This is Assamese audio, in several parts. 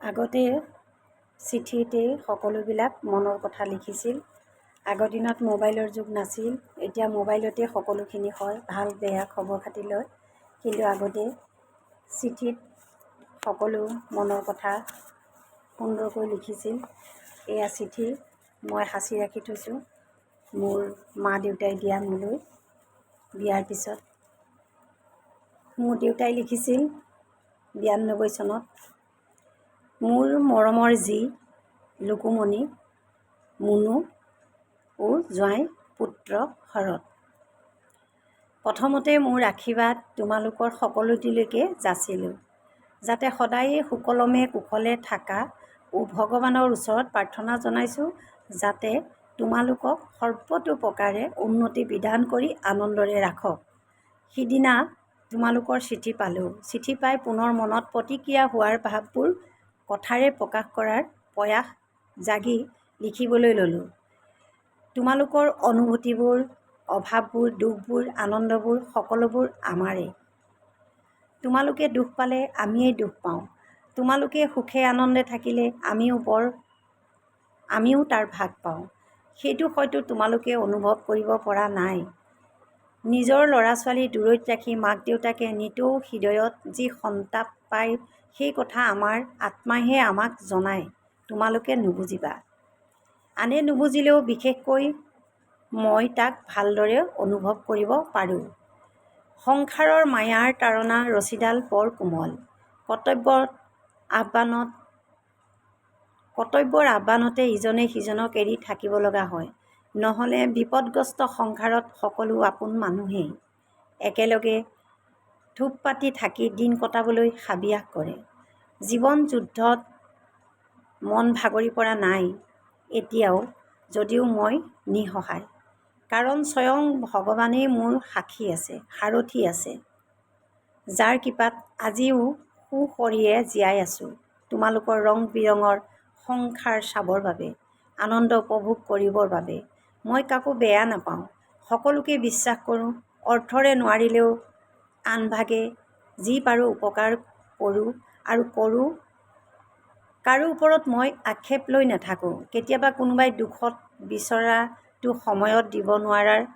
আগতে চিঠিতেই সকলোবিলাক মনৰ কথা লিখিছিল। আগৰ দিনত মোবাইলৰ যুগ নাছিল এতিয়া মোবাইলতে সকলোখিনি হয় ভাল বেয়া খবৰ খাতি লয়। কিন্তু আগতে চিঠিত সকলো মনৰ কথা সুন্দৰকৈ লিখিছিল। এয়া চিঠি মই সাঁচি ৰাখি থৈছোঁ। মোৰ মা দেউতাই দিয়া মোলৈ বিয়াৰ পিছত। মোৰ দেউতাই লিখিছিল বিৰান্নব্বৈ চনত। মোৰ মৰমৰ জী লুকুমণি মুনু ও জোঁৱাই পুত্ৰ শৰৎ। প্ৰথমতে মোৰ আশীৰ্বাদ তোমালোকৰ সকলোটিলৈকে যাচিলোঁ যাতে সদায়ে সুকলমে কুশলে থাকা ও ভগৱানৰ ওচৰত প্ৰাৰ্থনা জনাইছোঁ যাতে তোমালোকক সৰ্বতোপ্ৰকাৰে উন্নতি বিধান কৰি আনন্দৰে ৰাখক। সিদিনা তোমালোকৰ চিঠি পালোঁ। চিঠি পাই পুনৰ মনত প্ৰতিক্ৰিয়া হোৱাৰ ভাৱবোৰ কথাৰে প্ৰকাশ কৰাৰ প্ৰয়াস জাগি লিখিবলৈ ল'লোঁ। তোমালোকৰ অনুভূতিবোৰ অভাৱবোৰ দুখবোৰ আনন্দবোৰ সকলোবোৰ আমাৰেই তোমালোকে দুখ পালে আমিয়েই দুখ পাওঁ। তোমালোকে সুখে আনন্দে থাকিলে আমিও বৰ আমিও তাৰ ভাগ পাওঁ। সেইটো হয়তো তোমালোকে অনুভৱ কৰিব পৰা নাই। নিজৰ ল'ৰা ছোৱালী দূৰৈত ৰাখি মাক দেউতাকে নিতৌ হৃদয়ত যি সন্তাপ পায় সেই কথা আমাৰ আত্মাইহে আমাক জনায়। তোমালোকে নুবুজিবা। আনে নুবুজিলেও বিশেষকৈ মই তাক ভালদৰে অনুভৱ কৰিব পাৰোঁ। সংসাৰৰ মায়াৰ তাড়না ৰছীডাল বৰ কোমল। কৰ্তব্যত আহ্বানত কৰ্তব্যৰ আহ্বানতে ইজনে সিজনক এৰি থাকিব লগা হয়। নহ'লে বিপদগ্ৰস্ত সংসাৰত সকলো আপোন মানুহেই। একেলগে থোপ পাতি থাকি দিন কটাবলৈ হাবিয়াস কৰে। জীৱন যুদ্ধত মন ভাগৰি পৰা নাই এতিয়াও যদিও মই নিঃসহায়। কাৰণ স্বয়ং ভগৱানেই মোৰ সাক্ষী আছে সাৰথি আছে। যাৰ কৃপাত আজিও সুশৰীৰে জীয়াই আছোঁ। তোমালোকৰ ৰং বিৰঙৰ সংসাৰ চাবৰ বাবে আনন্দ উপভোগ কৰিবৰ বাবে মই কাকো বেয়া নাপাওঁ। সকলোকে বিশ্বাস কৰোঁ অৰ্থৰে নোৱাৰিলেও আনভাগে যি পাৰোঁ উপকাৰ কৰোঁ আৰু কৰোঁ। কাৰো ওপৰত মই আক্ষেপ লৈ নাথাকোঁ। কেতিয়াবা কোনোবাই দুখত বিচৰাটো সময়ত দিব নোৱাৰাৰ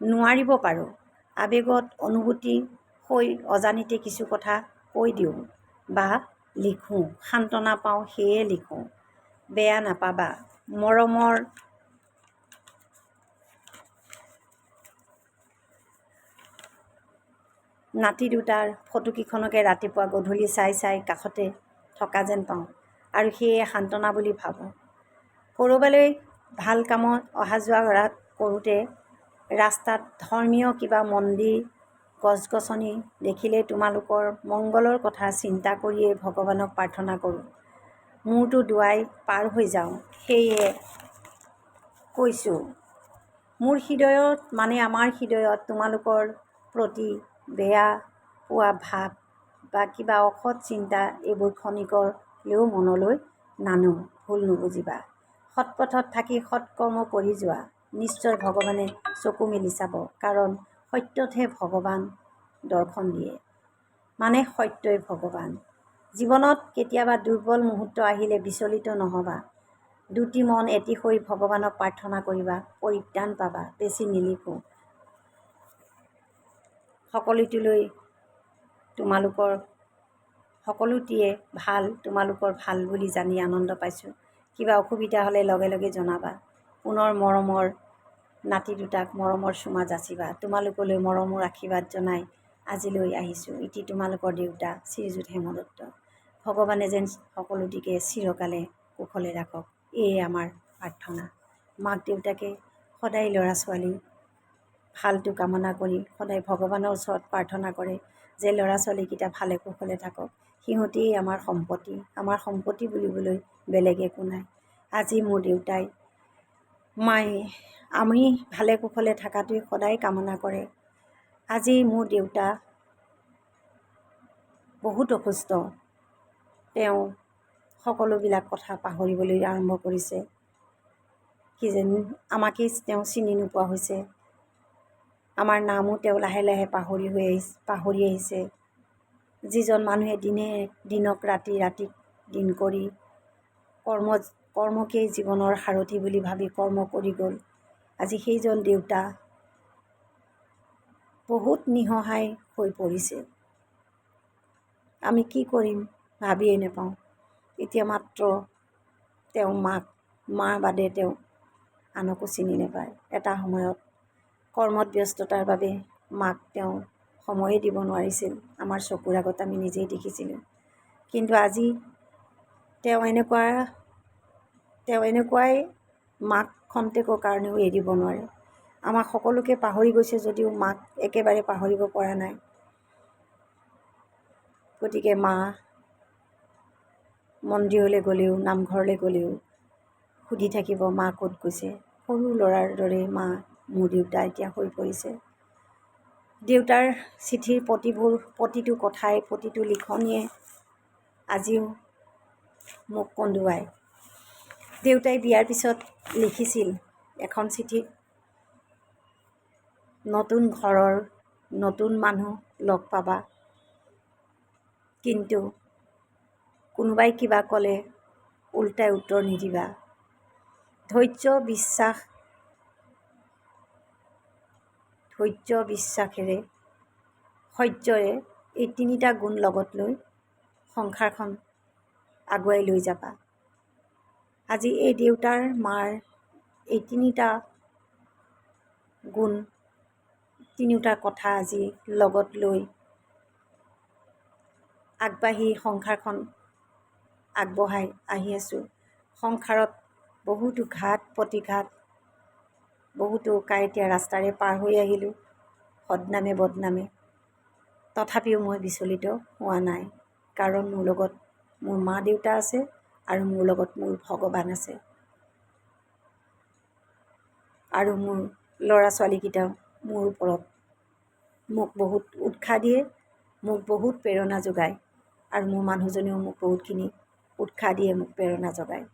নোৱাৰিব পাৰোঁ। আৱেগত অনুভূতি হৈ অজানিতে কিছু কথা কৈ দিওঁ বা লিখোঁ। সান্তনা পাওঁ সেয়ে লিখোঁ। বেয়া নাপাবা। মৰমৰ নাতি দুটাৰ ফটোকেইখনকে ৰাতিপুৱা গধূলি চাই চাই কাষতে থকা যেন পাওঁ আৰু সেয়ে সান্তনা বুলি ভাবোঁ। ক'ৰবালৈ ভালো কামত অহা যোৱা কৰোঁতে ৰাস্তাত ধৰ্মীয় কিবা মন্দিৰ গছ গছনি দেখিলে তোমালোকৰ মংগলৰ কথা চিন্তা কৰিয়েই ভগৱানক প্ৰাৰ্থনা কৰোঁ। মূৰটো দোৱাই পাৰ হৈ যাওঁ, সেয়ে কৈছোঁ। মোৰ হৃদয়ত মানে আমাৰ হৃদয়ত তোমালোকৰ প্ৰতি বেয়া পোৱা ভাৱ বা কিবা অসৎ চিন্তা এইবোৰ ক্ষণিকলৈও মনলৈ নানো ভুল নুবুজিবা। সৎ পথত থাকি সৎ কৰ্ম কৰি যোৱা নিশ্চয় ভগৱানে চকু মেলি চাব কাৰণ সত্যতহে ভগৱান দৰ্শন দিয়ে। মানে সত্যই ভগৱান। জীৱনত কেতিয়াবা দুৰ্বল মুহূৰ্ত আহিলে বিচলিত নহ'বা। দুটি মন এটি হৈ ভগৱানক প্ৰাৰ্থনা কৰিবা পৰিত্ৰাণ পাবা বেছি নিলিখোঁ। সকলোটিলৈ তোমালোকৰ সকলোটিয়ে ভাল তোমালোকৰ ভাল বুলি জানি আনন্দ পাইছোঁ। কিবা অসুবিধা হ'লে লগে লগে জনাবা। পুনৰ মৰমৰ নাতি দুটাক মৰমৰ চুমা যাচিবা। তোমালোকলৈ মৰমৰ আশীৰ্বাদ জনাই আজিলৈ আহিছোঁ। ইতি তোমালোকৰ দেউতা শ্ৰীযুত হেমদত্ত। ভগৱানে যেন সকলোটিকে চিৰকালে কুশলে ৰাখক। এয়ে আমাৰ প্ৰাৰ্থনা। মাক দেউতাকে সদায় ল'ৰা ছোৱালী ভালটো কামনা কৰি সদায় ভগৱানৰ ওচৰত প্ৰাৰ্থনা কৰে যে ল'ৰা ছোৱালীকেইটা ভালে কুশলে থাকক। সিহঁতেই আমাৰ সম্পত্তি। আমাৰ সম্পত্তি বুলিবলৈ বেলেগ একো নাই। আজি মোৰ দেউতাই মায়ে আমি ভালে কুশলে থকাটোৱে সদায় কামনা কৰে। আজি মোৰ দেউতা বহুত অসুস্থ। তেওঁ সকলোবিলাক কথা পাহৰিবলৈ আৰম্ভ কৰিছে। কিজানি আমাকেই তেওঁ চিনি নোপোৱা হৈছে। আমাৰ নামো তেওঁ লাহে লাহে পাহৰি হৈ আহিছে পাহৰি আহিছে। যিজন মানুহে দিনে দিনক ৰাতি ৰাতিক দিন কৰি কৰ্ম কৰ্মকেই জীৱনৰ সাৰথি বুলি ভাবি কৰ্ম কৰি গ'ল আজি সেইজন দেউতা বহুত নিসহায় হৈ পৰিছে। আমি কি কৰিম ভাবিয়েই নাপাওঁ। এতিয়া মাত্ৰ তেওঁ মাক মাৰ বাদে তেওঁ আনকো চিনি নাপায়। এটা সময়ত কৰ্মত ব্যস্ততাৰ বাবে মাক তেওঁ সময়ে দিব নোৱাৰিছিল। আমাৰ চকুৰ আগত আমি নিজেই দেখিছিলোঁ। কিন্তু আজি তেওঁ এনেকুৱা তেওঁ এনেকুৱাই মাক খন্তেকৰ কাৰণেও এৰিব নোৱাৰে। আমাক সকলোকে পাহৰি গৈছে যদিও মাক একেবাৰে পাহৰিব পৰা নাই। গতিকে মা মন্দিৰলৈ গ'লেও নামঘৰলৈ গ'লেও সুধি থাকিব মা ক'ত গৈছে। সৰু ল'ৰাৰ দৰে মা মোৰ দেউতা এতিয়া হৈ পৰিছে। দেউতাৰ চিঠিৰ প্ৰতিবোৰ প্ৰতিটো কথাই প্ৰতিটো লিখনিয়ে আজিও মোক কন্দুৱায়। দেউতাই বিয়াৰ পিছত লিখিছিল এখন চিঠিত নতুন ঘৰৰ নতুন মানুহ লগ পাবা। কিন্তু কোনোবাই কিবা ক'লে ওল্টাই উত্তৰ নিদিবা। ধৈৰ্য বিশ্বাস ধৈৰ্য বিশ্বাসেৰে সহ্যৰে এই তিনিটা গুণ লগত লৈ সংসাৰখন আগুৱাই লৈ যাবা। আজি এই দেউতাৰ মাৰ এই তিনিটা গুণ তিনিওটা কথা আজি লগত লৈ আগবাঢ়ি সংসাৰখন আগবঢ়াই আহি আছোঁ। সংসাৰত বহুতো ঘাট প্ৰতিঘাত বহুতো কাঁইটীয়া ৰাস্তাৰে পাৰ হৈ আহিলোঁ। সদনামে বদনামে। তথাপিও মই বিচলিত হোৱা নাই। কাৰণ মোৰ লগত মোৰ মা দেউতা আছে আৰু মোৰ লগত মোৰ ভগৱান আছে। আৰু মোৰ ল'ৰা ছোৱালীকেইটাও মোৰ ওপৰত মোক বহুত উৎসাহ দিয়ে মোক বহুত প্ৰেৰণা যোগায় আৰু মোৰ মানুহজনেও মোক বহুতখিনি উৎসাহ দিয়ে মোক প্ৰেৰণা যোগায়।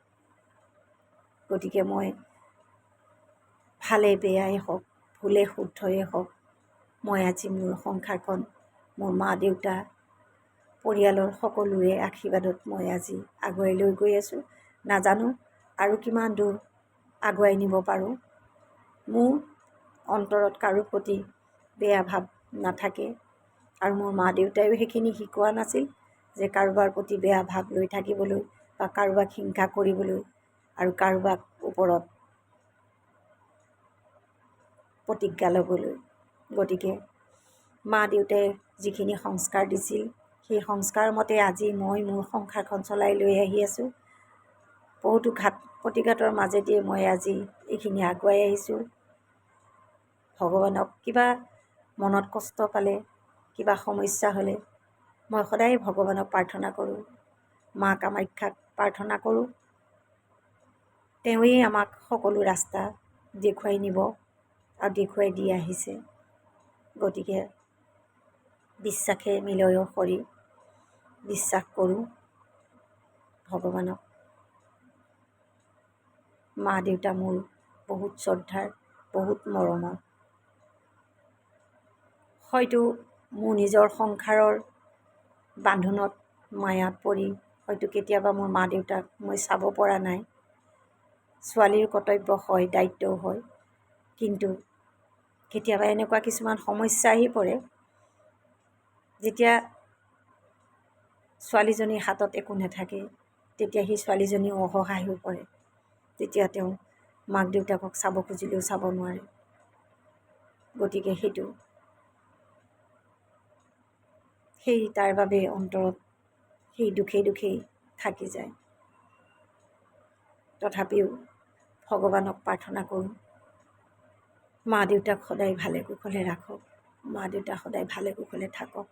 গতিকে মই ভালে বেয়াই হওক ভুলে শুদ্ধই হওক মই আজি মোৰ সংসাৰখন মোৰ মা দেউতা পৰিয়ালৰ সকলোৰে আশীৰ্বাদত মই আজি আগুৱাই লৈ গৈ আছোঁ। নাজানো আৰু কিমান দূৰ আগুৱাই নিব পাৰোঁ। মোৰ অন্তৰত কাৰো প্ৰতি বেয়া ভাৱ নাথাকে আৰু মোৰ মা দেউতায়ো সেইখিনি শিকোৱা নাছিল যে কাৰোবাৰ প্ৰতি বেয়া ভাৱ লৈ থাকিবলৈ বা কাৰোবাক হিংসা কৰিবলৈ আৰু কাৰোবাক ওপৰত প্ৰতিজ্ঞা ল'বলৈ। গতিকে মা দেউতাই যিখিনি সংস্কাৰ দিছিল সেই সংস্কাৰ মতে আজি মই মোৰ সংসাৰখন চলাই লৈ আহি আছোঁ। বহুতো ঘাট প্ৰতিঘাতৰ মাজেদিয়ে মই আজি এইখিনি আগুৱাই আহিছোঁ। ভগৱানক কিবা মনত কষ্ট পালে কিবা সমস্যা হ'লে মই সদায় ভগৱানক প্ৰাৰ্থনা কৰোঁ মা কামাখ্যাক প্ৰাৰ্থনা কৰোঁ। তেওঁৱেই আমাক সকলো ৰাস্তা দেখুৱাই নিব। আৰু দেখুৱাই দি আহিছে। গতিকে বিশ্বাসে মিলয় শৰীৰ বিশ্বাস কৰোঁ ভগৱানক। মা দেউতা মোৰ বহুত শ্ৰদ্ধাৰ বহুত মৰমৰ। হয়তো মোৰ নিজৰ সংসাৰৰ বান্ধোনত মায়াত পৰি হয়তো কেতিয়াবা মোৰ মা দেউতাক মই চাব পৰা নাই। ছোৱালীৰ কৰ্তব্য হয় দায়িত্বও হয়। কিন্তু কেতিয়াবা এনেকুৱা কিছুমান সমস্যা আহি পৰে যেতিয়া ছোৱালীজনীৰ হাতত একো নাথাকে তেতিয়া সেই ছোৱালীজনীও অসহায় হৈ পৰে তেতিয়া তেওঁ মাক দেউতাকক চাব খুজিলেও চাব নোৱাৰে। গতিকে সেইটো সেই তাৰ বাবে অন্তৰত সেই দুখেই দুখেই থাকি যায়। তথাপিও ভগৱানক প্ৰাৰ্থনা কৰোঁ। মা দেউতাক সদায় ভালে কুশলে ৰাখক মা দেউতা সদায় ভালে কুশলে থাকক।